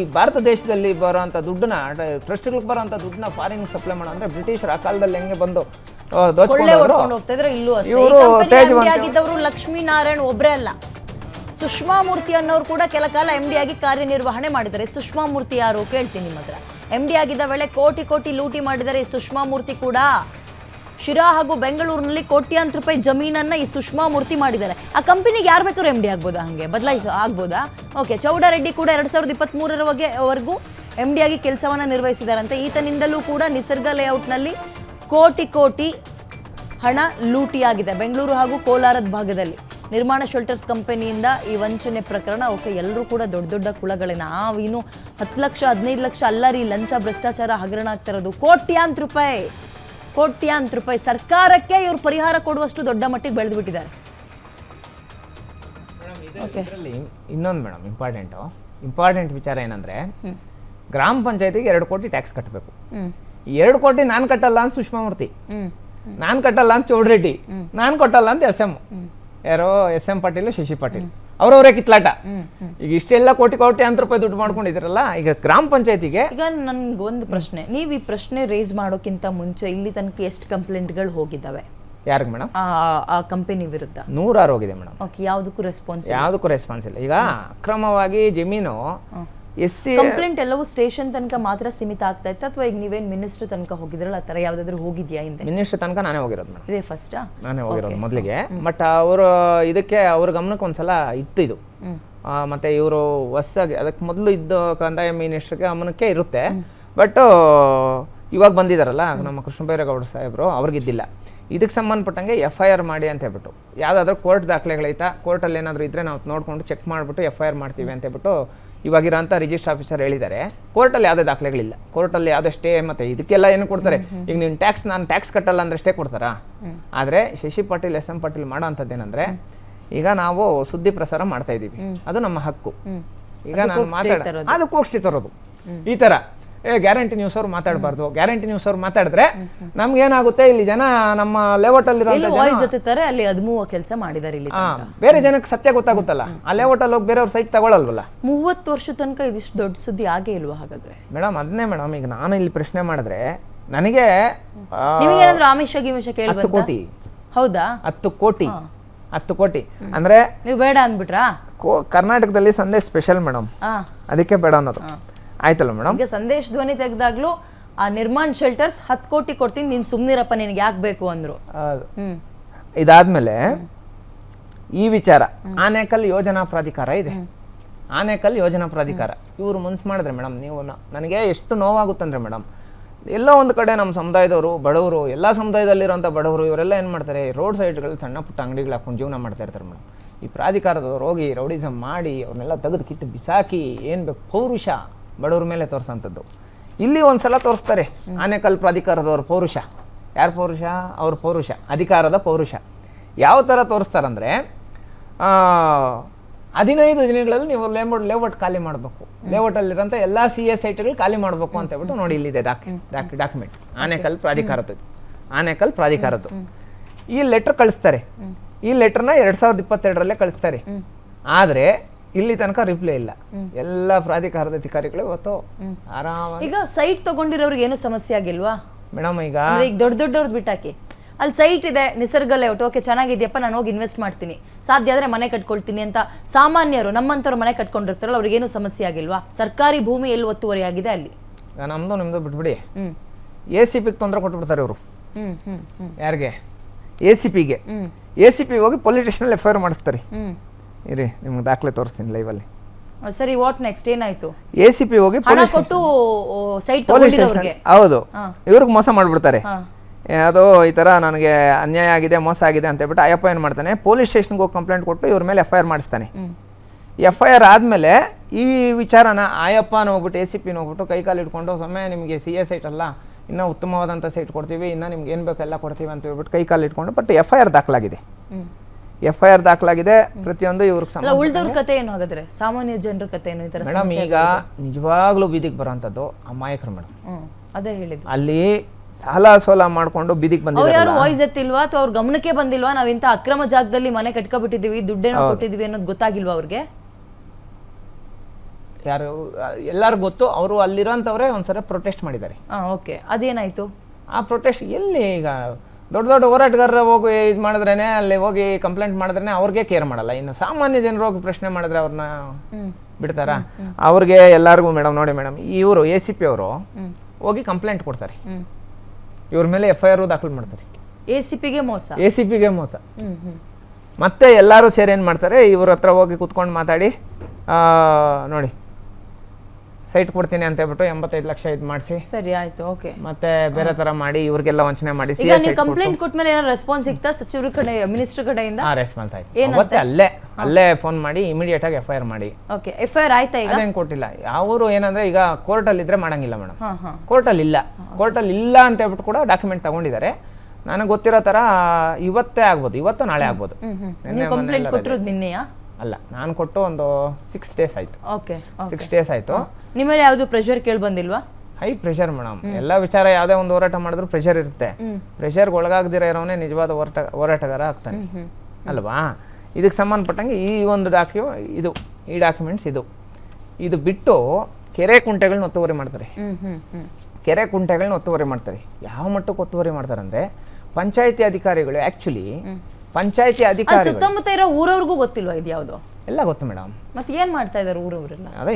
ಈ ಭಾರತ ದೇಶದಲ್ಲಿ ಬರುವಂಥ ದುಡ್ಡನ್ನ ಟ್ರಸ್ಟ್ಗಳಿಗೆ ಬರೋಂಥ ದುಡ್ಡನ್ನ ಫಾರಿನ್ ಸಪ್ಲೈ ಮಾಡೋ ಅಂದ್ರೆ ಬ್ರಿಟಿಷರು ಆ ಕಾಲದಲ್ಲಿ ಹೆಂಗೆ ಬಂದು ಇವರು ಲಕ್ಷ್ಮೀನಾರಾಯಣ್ ಒಬ್ರೆ ಅಲ್ಲ. ಸುಷ್ಮಾ ಮೂರ್ತಿ ಅನ್ನೋರು ಕೂಡ ಕೆಲ ಕಾಲ ಎಂ ಡಿ ಆಗಿ ಕಾರ್ಯನಿರ್ವಹಣೆ ಮಾಡಿದ್ದಾರೆ. ಸುಷ್ಮಾ ಮೂರ್ತಿ ಯಾರು ಕೇಳ್ತೀನಿ ನಿಮ್ಮ ಹತ್ರ ಎಂ ಡಿ ಆಗಿದ್ದ ವೇಳೆ ಕೋಟಿ ಕೋಟಿ ಲೂಟಿ ಮಾಡಿದರೆ ಸುಷ್ಮಾ ಮೂರ್ತಿ ಕೂಡ. ಶಿರಾ ಹಾಗೂ ಬೆಂಗಳೂರಿನಲ್ಲಿ ಕೋಟ್ಯಾಂತರ ರೂಪಾಯಿ ಜಮೀನನ್ನ ಈ ಸುಷ್ಮಾ ಮೂರ್ತಿ ಮಾಡಿದ್ದಾರೆ. ಆ ಕಂಪನಿಗೆ ಯಾರು ಬೇಕಾದ್ರೂ ಎಂ ಡಿ ಆಗ್ಬೋದಾ ಹಂಗೆ? ಬದಲಾಯಿಸೋ ಆಗ್ಬೋದಾ? ಓಕೆ ಚೌಡಾರೆಡ್ಡಿ ಕೂಡ ಎರಡ್ ಸಾವಿರದ ಇಪ್ಪತ್ತ್ ವರೆಗೂ ಎಂ ಡಿ ಆಗಿ ಕೆಲಸವನ್ನ ನಿರ್ವಹಿಸಿದಾರಂತೆ. ಈತನಿಂದಲೂ ಕೂಡ ನಿಸರ್ಗ ಲೇಔಟ್ನಲ್ಲಿ ಕೋಟಿ ಕೋಟಿ ಹಣ ಲೂಟಿಯಾಗಿದೆ ಬೆಂಗಳೂರು ಹಾಗೂ ಕೋಲಾರದ ಭಾಗದಲ್ಲಿ. ನಿರ್ಮಾಣ ಶೆಲ್ಟರ್ಸ್ ಕಂಪನಿಯಿಂದ ಈ ವಂಚನೆ ಪ್ರಕರಣ, ಓಕೆ ಎಲ್ಲರೂ ಕೂಡ ದೊಡ್ಡ ದೊಡ್ಡ ಕುಳಗಳೇ ನಾವು ಇನ್ನು ಹತ್ತು ಲಕ್ಷ, ಹದಿನೈದು ಲಕ್ಷ ಅಲ್ಲರಿ ಲಂಚ, ಭ್ರಷ್ಟಾಚಾರ ಹಗರಣ ಆಗ್ತಿರೋದು ಕೋಟ್ಯಾಂತರ ರೂಪಾಯಿ! ಕೋಟ್ಯಾಂತರ ರೂಪಾಯಿ ಸರ್ಕಾರಕ್ಕೆ ಇವರು ಪರಿಹಾರ ಕೊಡುವಷ್ಟು ದೊಡ್ಡ ಮಟ್ಟಿಗೆ ಬೆಳೆದು ಬಿಟ್ಟಿದ್ದಾರೆ ಇನ್ನೊಂದು ಮೇಡಮ್ ಇಂಪಾರ್ಟೆಂಟು ಇಂಪಾರ್ಟೆಂಟ್ ವಿಚಾರ ಏನಂದ್ರೆ ಗ್ರಾಮ ಪಂಚಾಯತಿಗೆ ಎರಡು ಕೋಟಿ ಟ್ಯಾಕ್ಸ್ ಕಟ್ಟಬೇಕು ಈ ಎರಡು ಕೋಟಿ ನಾನು ಕಟ್ಟಲ್ಲ ಅಂತ ಸುಷ್ಮಾ ಮೂರ್ತಿ ನಾನು ಕಟ್ಟಲ್ಲ ಅಂತ ಚೌಡ್ರೆಡ್ಡಿ. ನಾನು ಕೊಟ್ಟಲ್ಲ ಅಂತ ಎಸ್ ಎಂ. ಯಾರೋ ಎಸ್ ಎಂ ಪಾಟೀಲ್ ಶಶಿ ಪಾಟೀಲ್. ಅವ್ರವರೇ ಕಿತ್ಲಾಟ. ಈಗ ಇಷ್ಟೆಲ್ಲ ಕೋಟಿ ಕೋಟಿ ಅಂತ ರೂಪಾಯಿ ದುಡ್ಡು ಮಾಡ್ಕೊಂಡಿದ್ರಲ್ಲ ಈಗ ಗ್ರಾಮ ಪಂಚಾಯತಿಗೆ? ಈಗ ನನ್ಗೆ ಒಂದು ಪ್ರಶ್ನೆ. ನೀವು ಈ ಪ್ರಶ್ನೆ ರೇಸ್ ಮಾಡೋಕ್ಕಿಂತ ಮುಂಚೆ ಇಲ್ಲಿ ತನಕ ಎಷ್ಟು ಕಂಪ್ಲೇಂಟ್ಗಳು ಹೋಗಿದ್ದಾವೆ? ಯಾರಿಗೆ ಮೇಡಮ್ ಆ ಆ ಕಂಪನಿ ವಿರುದ್ಧ. ನೂರಾರು ಹೋಗಿದೆ ಮೇಡಮ್ ಓಕೆ ಯಾವುದಕ್ಕೂ ರೆಸ್ಪಾನ್ಸ್ ಯಾವುದಕ್ಕೂ ರೆಸ್ಪಾನ್ಸ್ ಇಲ್ಲ. ಈಗ ಅಕ್ರಮವಾಗಿ ಜಮೀನು ಎಸ್ ಸಿ ಕಂಪ್ಲೇಂಟ್ ಎಲ್ಲವೂ ಸ್ಟೇಷನ್ ತನಕ ಮಾತ್ರ ಸೀಮಿತ ಆಗ್ತಾ ಇತ್ತು? ಅಥವಾ ಈಗ ನೀವೇನು ಮಿನಿಸ್ಟರ್ ತನಕ ಹೋಗಿದ್ರಲ್ಲ ಆ ಥರ ಯಾವ್ದಾದ್ರು ಹೋಗಿದ್ಯಾ ಹಿಂದೆ? ಮಿನಿಸ್ಟರ್ ತನಕ ನಾನೇ ಹೋಗಿರೋದು ಮೇಡಮ್. ಇದೇ ಫಸ್ಟಾ ನಾನೇ ಹೋಗಿರೋದು ಮೊದಲಿಗೆ. ಬಟ್ ಅವರು ಇದಕ್ಕೆ ಅವ್ರ ಗಮನಕ್ಕೆ ಒಂದ್ಸಲ ಇತ್ತು ಇದು. ಮತ್ತೆ ಇವರು ಹೊಸದಾಗಿ ಅದಕ್ಕೆ ಮೊದಲು ಇದ್ದ ಕಂದಾಯ ಮಿನಿಸ್ಟರ್ಗೆ ಗಮನಕ್ಕೆ ಇರುತ್ತೆ. ಬಟ್ ಇವಾಗ ಬಂದಿದ್ದಾರಲ್ಲ ನಮ್ಮ ಕೃಷ್ಣ ಬೈರೇಗೌಡ ಸಾಹೇಬರು ಅವ್ರಿಗಿದ್ದಿಲ್ಲ ಇದಕ್ಕೆ ಸಂಬಂಧಪಟ್ಟಂಗೆ ಎಫ್ ಐ ಆರ್ ಮಾಡಿ ಅಂತ ಹೇಳ್ಬಿಟ್ಟು. ಯಾವುದಾದ್ರೂ ಕೋರ್ಟ್ ದಾಖಲೆಗಳೈತಾ? ಕೋರ್ಟಲ್ಲಿ ಏನಾದರೂ ಇದ್ದರೆ ನಾವು ನೋಡಿಕೊಂಡು ಚೆಕ್ ಮಾಡಿಬಿಟ್ಟು ಎಫ್ ಐ ಆರ್ ಮಾಡ್ತೀವಿ ಅಂತ ಹೇಳ್ಬಿಟ್ಟು ಇವಾಗಿರೋಂಥ ರಿಜಿಸ್ಟ್ರ್ ಆಫೀಸರ್ ಹೇಳಿದ್ದಾರೆ ಕೋರ್ಟಲ್ಲಿ ಯಾವುದೇ ದಾಖಲೆಗಳಿಲ್ಲ. ಕೋರ್ಟಲ್ಲಿ ಯಾವುದೇ ಸ್ಟೇ ಮತ್ತು ಇದಕ್ಕೆಲ್ಲ ಏನು ಕೊಡ್ತಾರೆ? ಈಗ ನೀನು ಟ್ಯಾಕ್ಸ್ ನಾನು ಟ್ಯಾಕ್ಸ್ ಕಟ್ಟಲ್ಲ ಅಂದರೆ ಸ್ಟೇ ಕೊಡ್ತಾರಾ? ಆದರೆ ಶಶಿ ಪಾಟೀಲ್ ಎಸ್ ಎಂ ಪಾಟೀಲ್ ಮಾಡೋ ಅಂಥದ್ದೇನೆಂದರೆ ಈಗ ನಾವು ಸುದ್ದಿ ಪ್ರಸಾರ ಮಾಡ್ತಾ ಇದ್ದೀವಿ. ಅದು ನಮ್ಮ ಹಕ್ಕು. ಈಗ ನಾನು ಮಾತಾಡ ಅದು ಕೋಷ್ಟಿ ತರೋದು. ಈ ಥರ ಏ ಗ್ಯಾರಂಟಿ ನ್ಯೂಸ್ ಅವ್ರು ಮಾತಾಡಬಾರ್ದು. ಗ್ಯಾರಂಟಿ ನ್ಯೂಸ್ ಅವ್ರು ಮಾತಾಡಿದ್ರೆ ನಮ್ಗೇನಾಗುತ್ತೆ? ಇಲ್ಲಿ ಜನ ನಮ್ಮ ಲೇಔಟಲ್ಲಿರೋ ಅಲ್ಲಿ ಹದಿಮೂವ ಕೆಲಸ ಮಾಡಿದ್ದಾರೆ ಇಲ್ಲಿ ಬೇರೆ ಜನಕ್ಕೆ ಸತ್ಯ ಗೊತ್ತಾಗುತ್ತಲ್ಲ? ಆ ಲೇಔಟಲ್ಲಿ ಹೋಗಿ ಬೇರೆಯವ್ರ ಸೈಟ್ ತಗೊಳ್ಳಲ್ವಲ್ಲ ಮೂವತ್ತು ವರ್ಷ ತನಕ ಇದಿಷ್ಟು ದೊಡ್ಡ ಸುದ್ದಿ ಆಗೇ ಇಲ್ವಾ ಹಾಗಾದ್ರೆ? ಮೇಡಮ್ ಅದನ್ನೇ ಮೇಡಮ್ ಈಗ ನಾನು ಇಲ್ಲಿ ಪ್ರಶ್ನೆ ಮಾಡಿದ್ರೆ ನನಗೆ ನಿಮಗೇನಾದ್ರೂ ಆಮಿಷ ಗಿಮಿಷ ಕೇಳಿ ಕೋಟಿ. ಹೌದಾ? ಹತ್ತು ಕೋಟಿ. ಹತ್ತು ಕೋಟಿ. ಅಂದ್ರೆ ನೀವು ಬೇಡ ಅಂದ್ಬಿಟ್ರಾ? ಕರ್ನಾಟಕದಲ್ಲಿ ಸಂದೇಶ್ ಸ್ಪೆಷಲ್ ಮೇಡಮ್. ಅದಕ್ಕೆ ಬೇಡ ಅನ್ನೋದು. ಆಯ್ತಲ್ಲ ಮೇಡಮ್ ಈಗ ಸಂದೇಶ್ ಧ್ವನಿ ತೆಗೆದಾಗ್ಲೂ ಆ ನಿರ್ಮಾಣ್ ಶೆಲ್ಟರ್ಸ್ ಹತ್ತು ಕೋಟಿ ಕೊಡ್ತೀನಿ ನೀನು ಸುಮ್ನಿರಪ್ಪ ನಿನಗೆ ಯಾಕೆ ಬೇಕು ಅಂದ್ರು. ಇದಾದ ಇದಾದ್ಮೇಲೆ ಈ ವಿಚಾರ ಆನೇಕಲ್ ಯೋಜನಾ ಪ್ರಾಧಿಕಾರ ಇದೆ. ಆನೇಕಲ್ ಯೋಜನಾ ಪ್ರಾಧಿಕಾರ. ಇವರು ಮುನ್ಸ್ ಮಾಡಿದ್ರೆ ಮೇಡಮ್ ನೀವು ನನಗೆ ಎಷ್ಟು ನೋವಾಗುತ್ತಂದ್ರೆ ಮೇಡಮ್ ಎಲ್ಲೋ ಒಂದು ಕಡೆ ನಮ್ಮ ಸಮುದಾಯದವರು ಬಡವರು ಎಲ್ಲ ಸಮುದಾಯದಲ್ಲಿರೋಂಥ ಬಡವರು ಇವರೆಲ್ಲ ಏನು ಮಾಡ್ತಾರೆ ರೋಡ್ ಸೈಡ್ಗಳಲ್ಲಿ ಸಣ್ಣ ಪುಟ್ಟ ಅಂಗಡಿಗಳು ಹಾಕೊಂಡು ಜೀವನ ಮಾಡ್ತಾ ಇರ್ತಾರೆ ಮೇಡಮ್ ಈ ಪ್ರಾಧಿಕಾರದವ್ರು ಹೋಗಿ ರೌಡಿಸಮ್ ಮಾಡಿ ಅವ್ರನ್ನೆಲ್ಲ ತೆಗೆದು ಕಿತ್ತು ಬಿಸಾಕಿ ಏನು ಬೇಕು ಪೌರುಷ. ಬಡವ್ರ ಮೇಲೆ ತೋರಿಸೋಂಥದ್ದು. ಇಲ್ಲಿ ಒಂದ್ಸಲ ತೋರಿಸ್ತಾರೆ ಆನೆಕಲ್ ಪ್ರಾಧಿಕಾರದವ್ರ ಪೌರುಷ. ಯಾರ ಪೌರುಷ? ಅವ್ರ ಪೌರುಷ ಅಧಿಕಾರದ ಪೌರುಷ. ಯಾವ ಥರ ತೋರಿಸ್ತಾರಂದರೆ ಹದಿನೈದು ದಿನಗಳಲ್ಲಿ ನೀವು ಲೇಔಟ್ ಲೇಔಟ್ ಖಾಲಿ ಮಾಡಬೇಕು. ಲೇಔಟಲ್ಲಿರೋಂಥ ಎಲ್ಲ ಸಿ ಎಸ್ ಐಟಿಗಳು ಖಾಲಿ ಮಾಡಬೇಕು ಅಂತ ಹೇಳ್ಬಿಟ್ಟು ನೋಡಿ ಇಲ್ಲಿದೆ ಡಾಕ್ಯು ಡಾಕ್ಯುಮೆಂಟ್ ಆನೆಕಲ್ ಪ್ರಾಧಿಕಾರದ್ದು ಆನೆಕಲ್ ಪ್ರಾಧಿಕಾರದ್ದು ಈ ಲೆಟ್ರ್ ಕಳಿಸ್ತಾರೆ. ಈ ಲೆಟ್ರನ್ನ ಎರಡು ಸಾವಿರದ ಇಪ್ಪತ್ತೆರಡರಲ್ಲೇ ಕಳಿಸ್ತಾರೆ. ಆದರೆ ಇಲ್ಲಿ ತನಕ ರಿಪ್ಲೈ ಇಲ್ಲ. ಎಲ್ಲ ಪ್ರಾಧಿಕಾರದ ಅಧಿಕಾರಿಗಳು ಇವತ್ತು ಆರಾಮ ಈಗ ಸೈಟ್ ತಗೊಂಡಿರೋರಿಗೆ ಏನು ಸಮಸ್ಯೆ ಆಗಿಲ್ವಾ? ಮೇಡಮ್ ಈಗ ಅಂದ್ರೆ ಈಗ ದೊಡ್ಡ ದೊಡ್ಡವ್ರದ್ದು ಬಿಟ್ಟಾಕಿ. ಅಲ್ಲಿ ಸೈಟ್ ಇದೆ ನಿಸರ್ಗ ಲೇಔಟ್ ಓಕೆ ಚೆನ್ನಾಗಿದೆಯಪ್ಪ ನಾನು ಹೋಗಿ ಇನ್ವೆಸ್ಟ್ ಮಾಡ್ತೀನಿ. ಸಾಧ್ಯ ಆದರೆ ಮನೆ ಕಟ್ಕೊಳ್ತೀನಿ ಅಂತ ಸಾಮಾನ್ಯರು ನಮ್ಮಂಥವ್ರು ಮನೆ ಕಟ್ಕೊಂಡಿರ್ತಾರಲ್ಲ ಅವ್ರಿಗೇನು ಸಮಸ್ಯೆ ಆಗಿಲ್ವಾ? ಸರ್ಕಾರಿ ಭೂಮಿ ಎಲ್ಲಿ ಒತ್ತುವರಿ ಆಗಿದೆ ಅಲ್ಲಿ? ನಮ್ಮದು ನಿಮ್ಮದು ಬಿಟ್ಬಿಡಿ. ಎ ಸಿ ಪಿಗೆ ತೊಂದರೆ ಕೊಟ್ಬಿಡ್ತಾರೆ ಇವರು. ಯಾರಿಗೆ? ಎ ಸಿ ಪಿಗೆ ಎ ಸಿ ಪಿ ಹೋಗಿ ಪೊಲೀಸ್ ಸ್ಟೇಷನಲ್ಲಿ ಎಫ್ ಐ ಆರ್ ಮಾಡಿಸ್ತಾರೆ. ಇರಿ ನಿಮ್ಗೆ ದಾಖಲೆ ತೋರಿಸ್ತೀನಿ ಲೈವಲ್ಲಿ ಸರಿ ವಾಟ್ ನೆಕ್ಸ್ಟ್ ಏನಾಯ್ತು? ಎ ಸಿ ಪಿ ಹೋಗಿ ಹಣ ಪೊಲೀಸ್ ಕೊಟ್ಟು ಸೈಟ್ ಪೊಲೀಸ್ ತಗೊಂಡಿರೋರ್ಗೆ. ಸ್ಟೇಷನ್ ಹೌದು. ಇವ್ರಿಗೆ ಮೋಸ ಮಾಡಿಬಿಡ್ತಾರೆ. ಹಾ. ಅದು ಈ ಥರ ನನಗೆ ಅನ್ಯಾಯ ಆಗಿದೆ ಮೋಸ ಆಗಿದೆ ಅಂತ ಹೇಳ್ಬಿಟ್ಟು ಅಯ್ಯಪ್ಪ ಏನು ಮಾಡ್ತಾನೆ ಪೊಲೀಸ್ ಸ್ಟೇಷನ್ಗೆ ಹೋಗಿ ಕಂಪ್ಲೇಂಟ್ ಕೊಟ್ಟು ಇವ್ರ ಮೇಲೆ ಎಫ್ ಐ ಆರ್ ಮಾಡಿಸ್ತಾನೆ. ಎಫ್ ಐ ಆರ್ ಆದಮೇಲೆ ಈ ವಿಚಾರನ ಆಯಪ್ಪನ ಹೋಗ್ಬಿಟ್ಟು ಎ ಸಿ ಪಿನ ಹೋಗ್ಬಿಟ್ಟು ಕೈ ಕಾಲು ಇಟ್ಕೊಂಡು ಸೊಮ್ಮೆ ನಿಮಗೆ ಸಿ ಎ ಸೈಟ್ ಅಲ್ಲ ಇನ್ನೂ ಉತ್ತಮವಾದಂಥ ಸೈಟ್ ಕೊಡ್ತೀವಿ ಇನ್ನೂ ನಿಮ್ಗೆ ಏನು ಬೇಕೋ ಎಲ್ಲ ಕೊಡ್ತೀವಿ ಅಂತ ಹೇಳ್ಬಿಟ್ಟು ಕೈ ಕಾಲು ಇಟ್ಕೊಂಡು ಬಟ್ ಎಫ್ ಐ ಆರ್ ದಾಖಲಾಗಿದೆ. ಎಫ್ ಐ ಆರ್ ದಾಖಲಾಗಿದೆ ಪ್ರತಿಯೊಂದು ಇವ್ರಿಗೆ ಉಳಿದವ್ರ ಕತೆ ಏನು ಹಾಗಾದ್ರೆ? ಸಾಮಾನ್ಯ ಜನರ ಕತೆ ಏನು ಈ ಮೇಡಮ್ ಈಗ ನಿಜವಾಗ್ಲೂ ಬೀದಿಗೆ ಬರೋಂಥದ್ದು ಅಮಾಯಕರು ಮೇಡಮ್. ಅದೇ ಹೇಳಿದ್ದು. ಅಲ್ಲಿ ಸಾಲ ಸೋಲ ಮಾಡ್ಕೊಂಡು ಬೀದಿಗೆ ಬಂದಿದ್ದಾರೆ ಯಾರು ವಾಯ್ಸ್ ಎತ್ತಿಲ್ವಾ ಅಥವಾ ಅವ್ರ ಗಮನಕ್ಕೆ ಬಂದಿಲ್ವಾ? ನಾವ್ ಇಂಥ ಅಕ್ರಮ ಜಾಗದಲ್ಲಿ ಮನೆ ಕಟ್ಕೊಬಿಟ್ಟಿದೀವಿ ದುಡ್ಡೇನೋ ಕೊಟ್ಟಿದೀವಿ ಅನ್ನೋದು ಗೊತ್ತಾಗಿಲ್ವಾ ಅವ್ರಿಗೆ? ಯಾರು ಎಲ್ಲರಿಗೂ ಗೊತ್ತು ಅವರು ಅಲ್ಲಿರೋಂಥವ್ರೆ ಒಂದ್ಸರಿ ಪ್ರೊಟೆಸ್ಟ್ ಮಾಡಿದ್ದಾರೆ. ಹಾಂ ಓಕೆ. ಅದೇನಾಯಿತು? ಆ ಪ್ರೊಟೆಸ್ಟ್ ಎಲ್ಲಿ ಈಗ ದೊಡ್ಡ ದೊಡ್ಡ ಹೋರಾಟಗಾರರ ಹೋಗಿ ಇದು ಮಾಡಿದ್ರೇ ಅಲ್ಲಿ ಹೋಗಿ ಕಂಪ್ಲೇಂಟ್ ಮಾಡಿದ್ರೇ ಅವ್ರಿಗೆ ಕೇರ್ ಮಾಡಲ್ಲ. ಇನ್ನು ಸಾಮಾನ್ಯ ಜನರು ಹೋಗಿ ಪ್ರಶ್ನೆ ಮಾಡಿದ್ರೆ ಅವ್ರನ್ನ ಬಿಡ್ತಾರ? ಅವ್ರಿಗೆ ಎಲ್ಲರಿಗೂ ಮೇಡಮ್ ನೋಡಿ ಮೇಡಮ್ ಇವರು ಎ ಸಿ ಪಿ ಅವರು ಹೋಗಿ ಕಂಪ್ಲೇಂಟ್ ಕೊಡ್ತಾರೆ. ಇವ್ರ ಮೇಲೆ ಎಫ್ ಐ ಆರ್ ದಾಖಲು ಮಾಡ್ತಾರೆ. ಎ ಸಿ ಪಿಗೆ ಮೋಸ. ಎ ಸಿ ಪಿಗೆ ಮೋಸ. ಮತ್ತೆ ಎಲ್ಲರೂ ಸೇರಿ ಏನು ಮಾಡ್ತಾರೆ? ಇವ್ರ ಹತ್ರ ಹೋಗಿ ಕುತ್ಕೊಂಡು ಮಾತಾಡಿ ನೋಡಿ. ಸೈಟ್ ಕೊಡ್ತೀನಿ ಅಂತ ಹೇಳ್ಬಿಟ್ಟು ಎಂಬತ್ತೈದು ಲಕ್ಷ ಇದು ಮಾಡಿಸಿ. ಸರಿ ಆಯ್ತು ಓಕೆ. ಮತ್ತೆ ಬೇರೆ ತರ ಮಾಡಿ ಇವ್ರಿಗೆಲ್ಲ ವಂಚನೆ ಮಾಡಿ ಈಗ ನೀವು ಕಂಪ್ಲೇಂಟ್ ಕೊಟ್ಮೇಲೆ ಏನೋ ರೆಸ್ಪಾನ್ಸ್ ಸಿಗ್ತಾ? ಸಚಿವರ ಕಡೆ ಮಿನಿಸ್ಟರ್ ಕಡೆಯಿಂದ? ಆ ರೆಸ್ಪಾನ್ಸ್ ಆಯ್ತು. ಮತ್ತೆ ಅಲ್ಲೇ ಅಲ್ಲೇ ಫೋನ್ ಮಾಡಿ ಇಮಿಡಿಯೇಟ್ ಆಗಿ ಎಫ್ ಐ ಆರ್ ಮಾಡಿ. ಓಕೆ ಎಫ್ ಐ ಆರ್ ಆಯ್ತಾ ಈಗ? ಅದೇನು ಕೊಟ್ಟಿಲ್ಲ. ಅವರು ಏನಂದ್ರೆ ಈಗ ಕೋರ್ಟಲ್ಲಿ ಇದ್ರೆ ಮಾಡಂಗಿಲ್ಲ ಮೇಡಮ್ ಹಾ ಕೋರ್ಟಲ್ಲಿ ಇಲ್ಲ. ಕೋರ್ಟಲ್ಲಿ ಇಲ್ಲ ಅಂತ ಹೇಳ್ಬಿಟ್ಟು ಕೂಡ ಡಾಕ್ಯುಮೆಂಟ್ ತಗೊಂಡಿದ್ದಾರೆ. ನನಗೆ ಗೊತ್ತಿರೋ ತರ ಇವತ್ತೇ ಆಗ್ಬೋದು. ಇವತ್ತು ನಾಳೆ ಆಗ್ಬೋದು. ಕಂಪ್ಲೇಂಟ್ ಕೊಟ್ಟಿರೋದು ನಿನ್ನೆಯಾ? ಅಲ್ಲ ನಾನು ಕೊಟ್ಟು ಒಂದು ಸಿಕ್ಸ್ ಡೇಸ್ ಆಯ್ತು. ಓಕೆ ಸಿಕ್ಸ್ ಡೇಸ್ ಆಯ್ತು. ನಿಮ್ಮಲ್ಲಿ ಯಾವುದು ಪ್ರೆಷರ್ ಕೇಳಿ ಬಂದಿಲ್ವಾ? ಹೈ ಪ್ರೆಷರ್ ಮೇಡಮ್ ಎಲ್ಲ ವಿಚಾರ ಯಾವುದೇ ಒಂದು ಹೋರಾಟ ಮಾಡಿದ್ರು ಪ್ರೆಷರ್ ಇರುತ್ತೆ. ಪ್ರೆಷರ್ಗೆ ಒಳಗಾಗದಿರೋ ಇರೋನೇ ನಿಜವಾದ ಹೋರಾಟ ಹೋರಾಟಗಾರ ಆಗ್ತಾನೆ. ಅಲ್ವಾ? ಇದಕ್ಕೆ ಸಂಬಂಧಪಟ್ಟಂಗೆ ಈ ಒಂದು ಡಾಕ್ಯು ಇದು ಈ ಡಾಕ್ಯುಮೆಂಟ್ಸ್ ಇದು. ಇದು ಬಿಟ್ಟು ಕೆರೆ ಕುಂಟೆಗಳನ್ನ ಒತ್ತುವರಿ ಮಾಡ್ತಾರೆ. ಕೆರೆ ಕುಂಟೆಗಳನ್ನ ಒತ್ತುವರಿ ಮಾಡ್ತಾರೆ. ಯಾವ ಮಟ್ಟಕ್ಕೆ ಒತ್ತುವರಿ ಮಾಡ್ತಾರೆ ಅಂದರೆ ಪಂಚಾಯಿತಿ ಅಧಿಕಾರಿಗಳು ಆ್ಯಕ್ಚುಲಿ ಪಂಚಾಯತಿ ಅಧಿಕಾರಿ ಸುತ್ತಮುತ್ತ ಇರೋ ಊರವ್ರಿಗೂ ಗೊತ್ತಿಲ್ವಾ ಇದ್ಯಾವುದು? ಎಲ್ಲ ಗೊತ್ತು ಮೇಡಮ್. ಮತ್ತೆ ಏನ್ ಮಾಡ್ತಾ ಇದಾರೆ ಊರವರೆಲ್ಲ? ಅದೇ